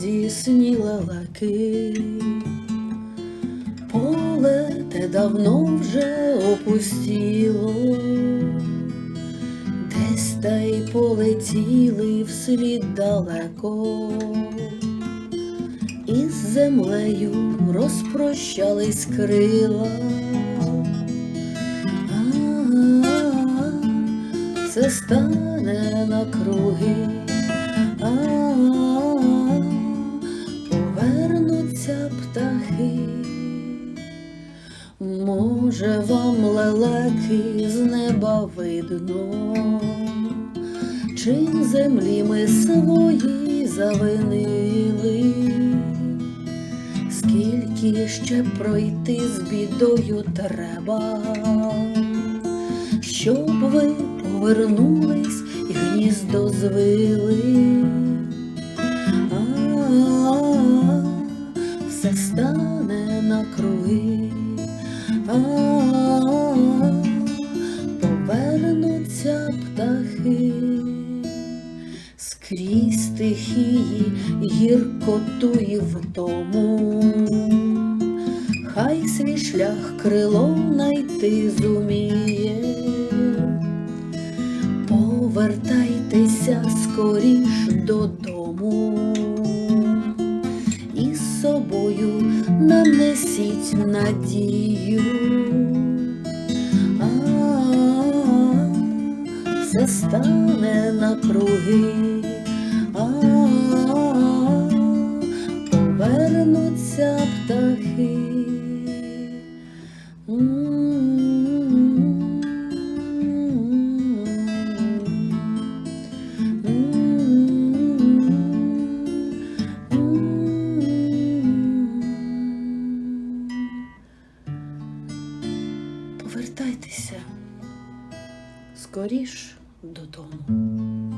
радісні лелеки. Поле те давно вже опустіло, десь та й полетіли вслід далеко, із землею розпрощались крила. А-а-а, Все стане на круги, повернуться птахи. Може, вам лелеки з неба видно, чи землі ми свої завинили, скільки ще пройти з бідою треба, щоб ви повернулись і гніздо звили. На круги. Повернуться птахи скрізь стихії, гіркоту і втому. Хай свій шлях крило найти зуміє. Повертайтеся скоріш додому собою нам несіть надію. А-а-а, все стане на круги, А-а-а, повернуться птахи. Повертайтеся скоріш додому.